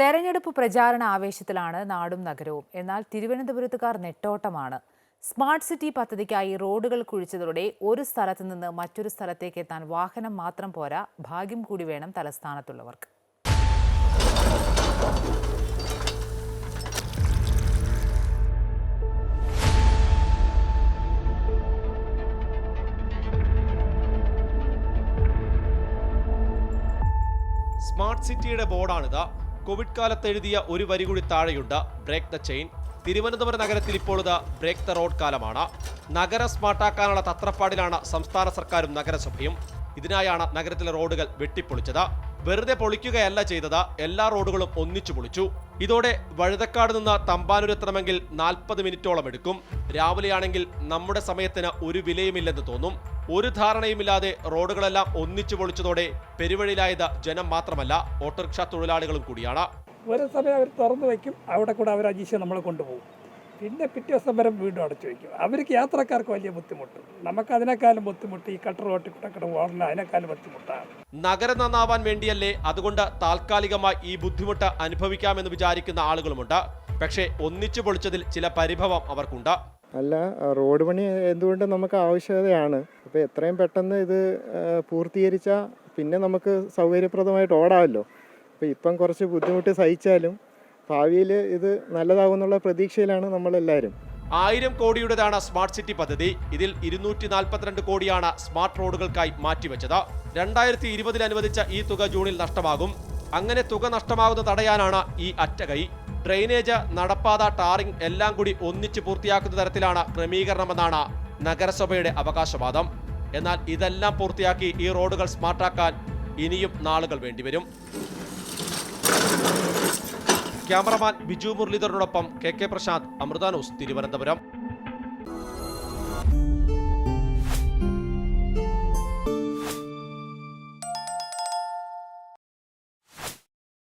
തെരഞ്ഞെടുപ്പ് പ്രചാരണ ആവേശത്തിലാണ് നാടും നഗരവും. എന്നാൽ തിരുവനന്തപുരത്തുകാർ നെട്ടോട്ടമാണ്. സ്മാർട്ട് സിറ്റി പദ്ധതിക്കായി റോഡുകൾ കുഴിച്ചതോടെ ഒരു സ്ഥലത്ത് നിന്ന് മറ്റൊരു സ്ഥലത്തേക്ക് എത്താൻ വാഹനം മാത്രം പോരാ ഭാഗ്യം കൂടി വേണം തലസ്ഥാനത്തുള്ളവർക്ക്. സ്മാർട്ട് സിറ്റിയുടെ ബോർഡാണിത്. കോവിഡ് കാലത്ത് എഴുതിയ ഒരു വരി കൂടി താഴെയുണ്ട്. ബ്രേക്ക് ദ ചെയിൻ തിരുവനന്തപുരം നഗരത്തിൽ ഇപ്പോഴത് ബ്രേക്ക് ദ റോഡ് കാലമാണ്. നഗരം സ്മാർട്ടാക്കാനുള്ള തത്രപ്പാടിലാണ് സംസ്ഥാന സർക്കാരും നഗരസഭയും. ഇതിനായാണ് നഗരത്തിലെ റോഡുകൾ വെട്ടിപ്പൊളിച്ചത്. വെറുതെ പൊളിക്കുകയല്ല ചെയ്തത്. എല്ലാ റോഡുകളും ഒന്നിച്ചു പൊളിച്ചു. ഇതോടെ വഴുതക്കാട് നിന്ന് തമ്പാനൂർ എത്തണമെങ്കിൽ നാൽപ്പത് മിനിറ്റോളം എടുക്കും. രാവിലെയാണെങ്കിൽ നമ്മുടെ സമയത്തിന് ഒരു വിലയുമില്ലെന്ന് തോന്നും. ഒരു ധാരണയുമില്ലാതെ റോഡുകളെല്ലാം ഒന്നിച്ചു പൊളിച്ചതോടെ പെരുവഴിയിലായത് ജനം മാത്രമല്ല ഓട്ടോറിക്ഷ തൊഴിലാളികളും കൂടിയാണ്. ഒരു സമയം അവർ തുറന്നു വയ്ക്കും അവിടെ കൂടെ അവർ അജീഷ നമ്മളെ കൊണ്ടുപോകും. പിന്നെ പിറ്റേ ദിവസം വരെ വീണ്ടും അടച്ചു വയ്ക്കും. അവർക്ക് യാത്രക്കാർക്ക് വലിയ ബുദ്ധിമുട്ട്. നമുക്ക് അതിനേക്കാളും ബുദ്ധിമുട്ട് ഈ കട്ടർ റോട്ടിൽ കൂടെ കിടന്ന് ഓടണം അതിനേക്കാളും ബുദ്ധിമുട്ടാണ്. നഗരം നന്നാവാൻ വേണ്ടിയല്ലേ അതുകൊണ്ട് താൽക്കാലികമായി ഈ ബുദ്ധിമുട്ട് അനുഭവിക്കാമെന്ന് വിചാരിക്കുന്ന ആളുകളുമുണ്ട്. പക്ഷേ ഒന്നിച്ചു പൊളിച്ചതിൽ ചില പരിഭവം അവർക്കുണ്ട്. അല്ല റോഡ് പണി എന്തുകൊണ്ടും നമുക്ക് ആവശ്യകതയാണ് അപ്പോൾ എത്രയും പെട്ടെന്ന് ഇത് പൂർത്തീകരിച്ചാൽ പിന്നെ നമുക്ക് സൗകര്യപ്രദമായിട്ട് ഓടാമല്ലോ അപ്പോൾ ഇപ്പം കുറച്ച് ബുദ്ധിമുട്ട് സഹിച്ചാലും ഭാവിയിൽ ഇത് നല്ലതാകുമെന്നുള്ള പ്രതീക്ഷയിലാണ് നമ്മളെല്ലാവരും ആയിരം കോടിയുടേതാണ് സ്മാർട്ട് സിറ്റി പദ്ധതി. ഇതിൽ ഇരുന്നൂറ്റി നാൽപ്പത്തിരണ്ട് കോടിയാണ് സ്മാർട്ട് റോഡുകൾക്കായി മാറ്റിവെച്ചത്. രണ്ടായിരത്തി ഇരുപതിൽ അനുവദിച്ച ഈ തുക ജൂണിൽ നഷ്ടമാകും. അങ്ങനെ തുക നഷ്ടമാകുന്നത് തടയാനാണ് ഈ അറ്റകൈ. ഡ്രെയിനേജ് നടപ്പാത ടാറിംഗ് എല്ലാം കൂടി ഒന്നിച്ച് പൂർത്തിയാക്കുന്ന തരത്തിലാണ് ക്രമീകരണമെന്നാണ് നഗരസഭയുടെ അവകാശവാദം. എന്നാൽ ഇതെല്ലാം പൂർത്തിയാക്കി ഈ റോഡുകൾ സ്മാർട്ടാക്കാൻ ഇനിയും നാളുകൾ വേണ്ടിവരും. Cameraman Biju മുരളീധരനോടൊപ്പം K K Prashanth Amrita news Thiruvananthapuram.